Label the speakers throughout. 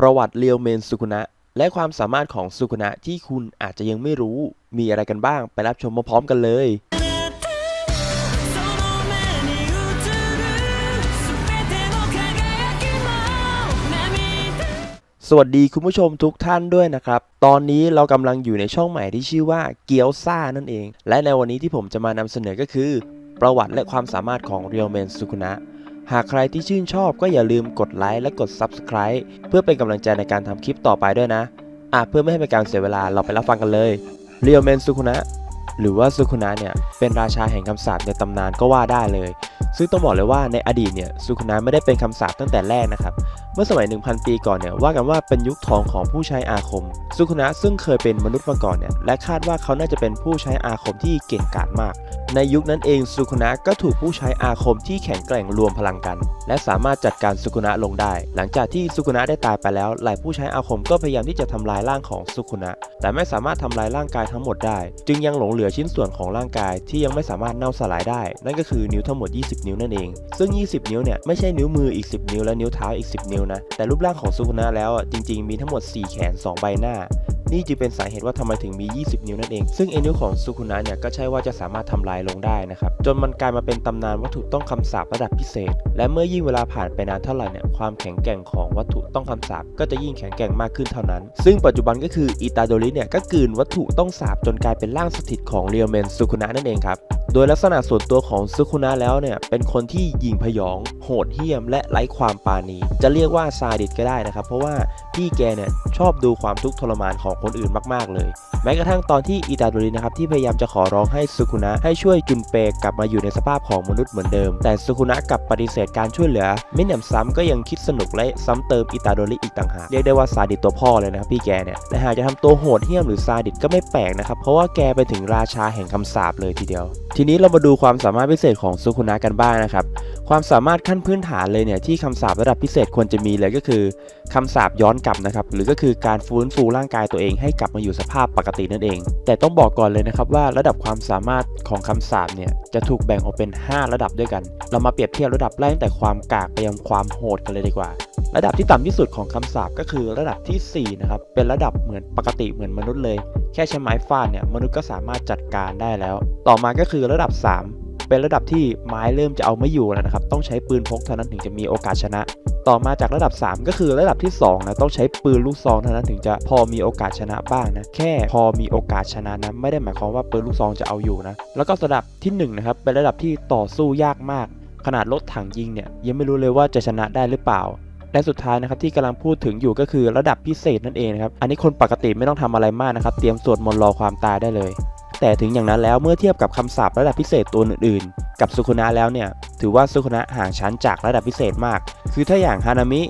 Speaker 1: ประวัติเลียวเมนสุกุนะและความสามารถของสุกุนะที่คุณอาจจะยังไม่รู้ มีอะไรกันบ้างไปรับชมมาพร้อมกันเลยสวัสดีคุณผู้ชมทุกท่านด้วยนะครับ ตอนนี้เรากำลังอยู่ในช่องใหม่ที่ชื่อว่าเกียวซ่านั่นเอง และในวันนี้ที่ผมจะมานำเสนอก็คือ ประวัติและความสามารถของเรียวเมนสุกุนะ หากใครที่ชื่นชอบก็อย่าลืมกดไลค์และกด Subscribe เพื่อเป็นกำลังใจในการทำคลิปต่อไปด้วยนะอะเพื่อไม่ให้เป็นการเสียเวลาเราไปรับฟังกันเลยเรียวเมนสุคุนะหรือว่าสุคุนะเนี่ยเป็นราชาแห่งคำสาปในตำนานก็ว่าได้เลย ซึ่งต้องบอกเลยว่าในอดีตเนี่ยสุคุนะไม่ได้เป็นคำสาปตั้งแต่แรกนะครับ เมื่อสมัย 1,000 ปีก่อนเนี่ยว่ากันว่าเป็นยุคทองของผู้ใช้อาคม สุคุนะซึ่งเคยเป็นมนุษย์มาก่อนเนี่ยและคาดว่าเขาน่าจะเป็นผู้ใช้อาคมที่เก่งกาจมาก ในยุคนั้นเองสุคุนะก็ถูกผู้ใช้อาคมที่แข็งแกร่งรวมพลังกัน และสามารถจัดการสุคุนะลงได้ หลังจากที่สุคุนะได้ตายไปแล้วหลายผู้ใช้อาคมก็พยายามที่จะทำลายร่างของสุคุนะแต่ไม่สามารถทำลายร่างกายทั้งหมดได้ จึงยังหลงเหลือชิ้นส่วนของร่างกายที่ยังไม่สามารถเน่าสลายได้ นั่นก็คือนิ้วทั้งหมด 20 นิ้วนั่นเอง ซึ่ง 20 นิ้วเนี่ยไม่ใช่นิ้วมืออีก 10 นิ้วและนิ้วเท้าอีก 10 นิ้วนะ แต่รูปร่างของซูคุนะแล้วอะจริง ๆ มีทั้งหมด 4 แขน 2 ใบหน้านี่จึงเป็นสาเหตุว่าทำไมถึงมี 20 นิ้วนั่นเอง ซึ่งไอ้นิ้วของสุคุนะเนี่ยก็ใช่ว่าจะสามารถทำลายลงได้นะครับ จนมันกลายมาเป็นตำนานวัตถุต้องคำสาประดับพิเศษ และเมื่อยิ่งเวลาผ่านไปนานเท่าไหร่เนี่ย ความแข็งแกร่งของวัตถุต้องคำสาปก็จะยิ่งแข็งแกร่งมากขึ้นเท่านั้น ซึ่งปัจจุบันก็คืออิตาโดริเนี่ยก็กลืนวัตถุต้องสาปจนกลายเป็นร่างสถิตของเรียวเมนสุคุนะนั่นเองครับ โดยลักษณะส่วนตัวของซุคุนะแล้วเนี่ย เป็นคนที่หยิงพยอง โหดเหี้ยม และไร้ความปราณี จะเรียกว่าซาดิสก็ได้นะครับ เพราะว่าพี่แกเนี่ยชอบดูความทุกข์ทรมานของคนอื่นมากๆเลย แม้กระทั่งตอนที่อิตาโดรินะครับที่พยายามจะขอร้องให้ซุคุนะให้ช่วยจุนเปกลับมาอยู่ในสภาพของมนุษย์เหมือนเดิม แต่ซุคุนะกลับปฏิเสธการช่วยเหลือ ไม่หนำซ้ำก็ยังคิดสนุกและซ้ำเติมอิตาโดริอีกต่างหากเรียกได้ว่าซาดิสตัวพ่อเลยนะครับพี่แกเนี่ยและหากจะทำตัวโหดเหี้ยมหรือซาดิสก็ไม่แปลกนะครับเพราะว่าแกไปถึงราชาแห่งคำสาปเลยทีเดียว ทีนี้เรามาดูความสามารถพิเศษของซุคุนะกันบ้างนะครับ ความสามารถขั้นพื้นฐานเลยเนี่ยที่คำสาประดับพิเศษควรจะมีเลยก็คือคำสาปย้อนกลับนะครับหรือก็คือการฟื้นฟูร่างกายตัวเองให้กลับมาอยู่สภาพปกตินั่นเอง แต่ต้องบอกก่อนเลยนะครับว่าระดับความสามารถของคำสาปเนี่ยจะถูกแบ่งออกเป็น 5 ระดับด้วยกัน เรามาเปรียบเทียบระดับไล่ตั้งแต่ความกากไปยังความโหดกันเลยดีกว่า ระดับที่ต่ำที่สุดของคำสาปก็คือระดับทีสี่4นะครับเป็นระดับเหมือนปกติเหมือนมนุษย์เลย แค่ใช้ไม้ฟาดเนี่ยมนุษย์ก็สามารถจัดการได้แล้ว ต่อมาก็คือระดับ 3 เป็นระดับที่ไม้เริ่มจะเอาไม่อยู่แล้วนะครับ ต้องใช้ปืนพกเท่านั้นถึงจะมีโอกาสชนะ ต่อมาจากระดับ 3 ก็คือระดับที่2นะต้องใช้ปืนลูกซองเท่านั้นถึงจะพอมีโอกาสชนะบ้างนะ แค่พอมีโอกาสชนะนะไม่ได้หมายความว่าปืนลูกซองจะเอาอยู่นะ แล้วก็ระดับที่1นะครับเป็นระดับที่ต่อสู้ยากมาก ขนาดรถถังยิงเนี่ยยังไม่รู้เลยว่าจะชนะได้หรือเปล่าและสุดท้ายนะครับที่กำลังพูดถึงอยู่ก็คือระดับพิเศษนั่นเองนะครับ อันนี้คนปกติไม่ต้องทำอะไรมากนะครับ เตรียมสวดมนต์รอความตายได้เลย แต่ถึงอย่างนั้นแล้วเมื่อเทียบกับคำสาประดับพิเศษตัวอื่นๆ กับสุคุนะแล้วเนี่ย ถือว่าสุคุนะห่างชั้นจากระดับพิเศษมาก คือถ้าอย่างฮานามิ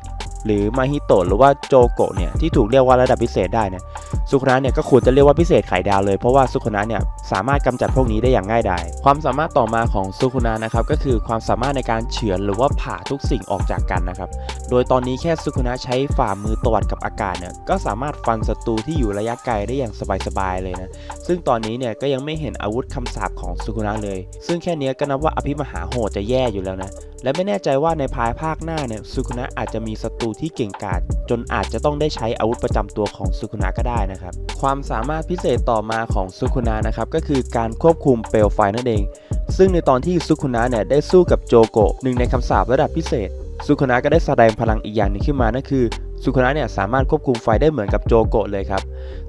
Speaker 1: หรือมาฮิโตะหรือว่าโจโกะเนี่ยที่ถูกเรียกว่าระดับพิเศษได้เนี่ยสุคนะเนี่ยก็ควรจะเรียกว่าพิเศษไข่ดาวเลยเพราะว่าสุคนะเนี่ยสามารถกำจัดพวกนี้ได้อย่างง่ายดาย ความสามารถต่อมาของสุคนะนะครับก็คือความสามารถในการเฉือนหรือว่าผ่าทุกสิ่งออกจากกันนะครับ โดยตอนนี้แค่สุคนะใช้ฝ่ามือตวัดกับอากาศเนี่ยก็สามารถฟันศัตรูที่อยู่ระยะไกลได้อย่างสบายๆเลยนะ ซึ่งตอนนี้เนี่ยก็ยังไม่เห็นอาวุธคำสาปของสุคนะเลย ซึ่งแค่นี้ก็นับว่าอภิมหาโหดจะแย่อยู่แล้วนะและไม่แน่ใจว่าในภายภาคหน้าเนี่ยสุคนะอาจจะมีศัตรูที่เก่งกาจจนอาจจะต้องได้ใช้อาวุธประจำตัวของสุคนะก็ได้นะครับ ความสามารถพิเศษต่อมาของสุคุนะนะครับก็คือการควบคุมเปลวไฟนั่นเอง ซึ่งในตอนที่สุคุนะเนี่ยได้สู้กับโจโกะหนึ่งในคำสาประดับพิเศษสุคุนะก็ได้แสดงพลังอีกอย่างหนึงขึ้นมานั่นคือสุคุนะเนี่ยสามารถควบคุมไฟได้เหมือนกับโจโกะเลยครับ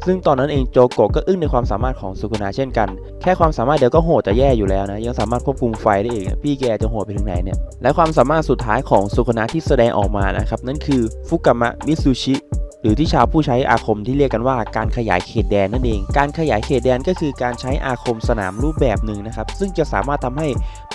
Speaker 1: ซึ่งตอนนั้นเองโจโกะก็อึ้งในความสามารถของสุคุนะเช่นกัน แค่ความสามารถเดียวก็โหดจะแย่อยู่แล้วนะ ยังสามารถควบคุมไฟได้อีก พี่แกจะโหดไปถึงไหนเนี่ย และความสามารถสุดท้ายของสุคุนะที่แสดงออกมานะครับ นั่นคือฟุกามะมิซูชิ หรือที่ชาวผู้ใช้อาคมที่เรียกกันว่าการขยายเขตแดนนั่นเอง การขยายเขตแดนก็คือการใช้อาคมสนามรูปแบบหนึ่งนะครับ ซึ่งจะสามารถทำให้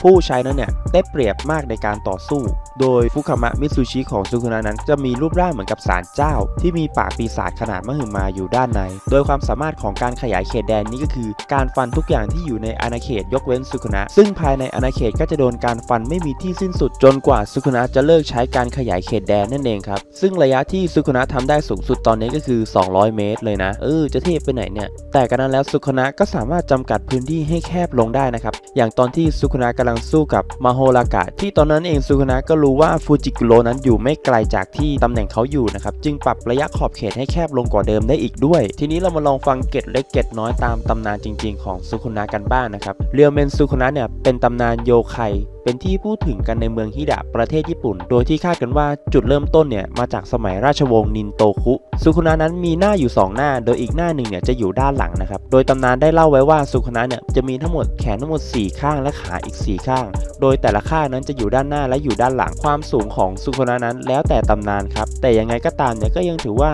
Speaker 1: ผู้ใช้นั้นเนี่ยได้เปรียบมากในการต่อสู้ โดยฟุคามะมิซูชิของซุคุนะนั้น จะมีรูปร่างเหมือนกับศาลเจ้า ที่มีปากปีศาจขนาดมหึมาอยู่ด้านใน โดยความสามารถของการขยายเขตแดนนี้ก็คือ การฟันทุกอย่างที่อยู่ในอาณาเขตยกเว้นซุคุนะ ซึ่งภายในอาณาเขตก็จะโดนการฟันไม่มีที่สิ้นสุดจนกว่าซุคุนะจะเลิกใช้การขยายเขตแดนนั่นเองครับ ซึ่งระยะที่ซุคุนะทำได้สูงงสุดตอนนี้ก็คือ 200 เมตรเลยนะ เออ จะเทพไปไหนเนี่ย แต่กันนั้นแล้วสุคนะก็สามารถจำกัดพื้นที่ให้แคบลงได้นะครับ อย่างตอนที่สุคนะกำลังสู้กับมาโฮรากะ ที่ตอนนั้นเองสุคนะก็รู้ว่าฟูจิกุโรนั้นอยู่ไม่ไกลจากที่ตำแหน่งเขาอยู่นะครับ จึงปรับระยะขอบเขตให้แคบลงกว่าเดิมได้อีกด้วย ทีนี้เรามาลองฟังเกร็ดเล็กเกร็ดน้อยตามตำนานจริง ๆ ของสุคนะกันบ้างนะครับ เรียวเมนสุคนะเนี่ยเป็นตำนานโยไคเป็นที่พูดถึงกันในเมืองฮิดะประเทศญี่ปุ่น โดยที่คาดกันว่าจุดเริ่มต้นเนี่ยมาจากสมัยราชวงศ์นินโตคุสุคุนะนั้นมีหน้าอยู่ 2 หน้า โดยอีกหน้าหนึ่งเนี่ยจะอยู่ด้านหลังนะครับ โดยตำนานได้เล่าไว้ว่าสุคุนะเนี่ยจะมีทั้งหมดแขนทั้งหมด 4 ข้างและขาอีก 4 ข้าง โดยแต่ละข้างนั้นจะอยู่ด้านหน้าและอยู่ด้านหลังความสูงของสุคุนะนั้น แล้วแต่ตำนานครับ แต่ยังไงก็ตามเนี่ยก็ยังถือว่า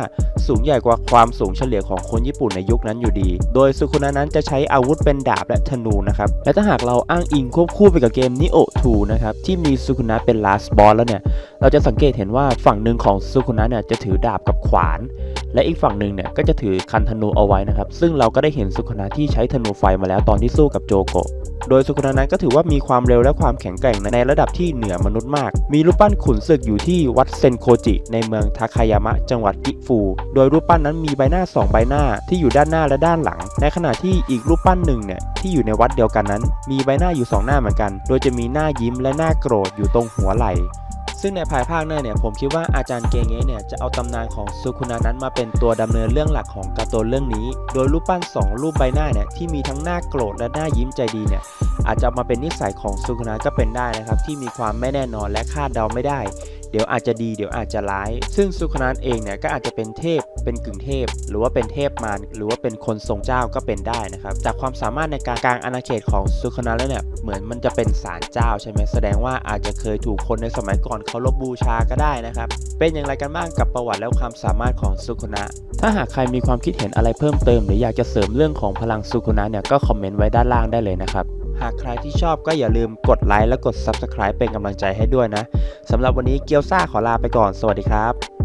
Speaker 1: สูงใหญ่กว่าความสูงเฉลี่ยของคนญี่ปุ่นในยุคนั้นอยู่ดี โดยสุคุนะนั้นจะใช้อาวุธเป็นดาบและธนูนะครับ และถ้าหากเราอ้างอิงควบคู่ไปกับเกมนิโอ2นะครับที่มีสุคุนะเป็น last boss แล้วเนี่ย เราจะสังเกตเห็นว่าฝั่งหนึ่งของสุคุนะเนี่ยจะถือดาบกับขวาน และอีกฝั่งหนึ่งเนี่ยก็จะถือคันธนูเอาไว้นะครับ ซึ่งเราก็ได้เห็นสุคุนะที่ใช้ธนูไฟมาแล้วตอนที่สู้กับโจโกะโดยสุคุนะนั้นก็ถือว่ามีความเร็วและความแข็งแกร่งในระดับที่เหนือมนุษย์มาก มีรูปปั้นขุนศึกอยู่ที่วัดเซนโคจิ ในเมืองทาคายามะ จังหวัดกิฟู โดยรูปปั้นนั้นมีใบหน้า 2 ใบหน้าที่อยู่ด้านหน้าและด้านหลัง ในขณะที่อีกรูปปั้นหนึ่งเนี่ยที่อยู่ในวัดเดียวกันนั้น มีใบหน้าอยู่ 2 หน้าเหมือนกัน โดยจะมีหน้ายิ้มและหน้าโกรธอยู่ตรงหัวไหล่ ซึ่งในภายภาคหน้าเนี่ยผมคิดว่าอาจารย์เกงเงเนี่ยจะเอาตำนานของซุคุนานั้นมาเป็นตัวดำเนินเรื่องหลักของการ์ตูนเรื่องนี้ โดยรูปปั้น 2 รูปใบหน้าเนี่ยที่มีทั้งหน้าโกรธและหน้ายิ้มใจดีเนี่ยอาจจะมาเป็นนิสัยของซุคุนาก็เป็นได้นะครับที่มีความไม่แน่นอนและคาดเดาไม่ได้เดี๋ยวอาจจะดีเดี๋ยวอาจจะร้าย ซึ่งซุคุนเองเนี่ยก็อาจจะเป็นเทพเป็นกึ่งเทพ หรือว่าเป็นเทพมารหรือว่าเป็นคนทรงเจ้าก็เป็นได้นะครับจากความสามารถในการกลางอาณาเขตของซุคุนแล้วเนี่ยเหมือนมันจะเป็นศาลเจ้าใช่ไหมแสดงว่าอาจจะเคยถูกคนในสมัยก่อนเคารพบูชาก็ได้นะครับเป็นอย่างไรกันบ้างกับประวัติและความสามารถของซุคุนะถ้าหากใครมีความคิดเห็นอะไรเพิ่มเติม หรืออยากจะเสริมเรื่องของพลังซุคุนะเนี่ยก็คอมเมนต์ไว้ด้านล่างได้เลยนะครับ หากใครที่ชอบก็อย่าลืมกดไลค์และกด Subscribe เป็นกำลังใจให้ด้วยนะสำหรับวันนี้เกียวซ่าขอลาไปก่อน สวัสดีครับ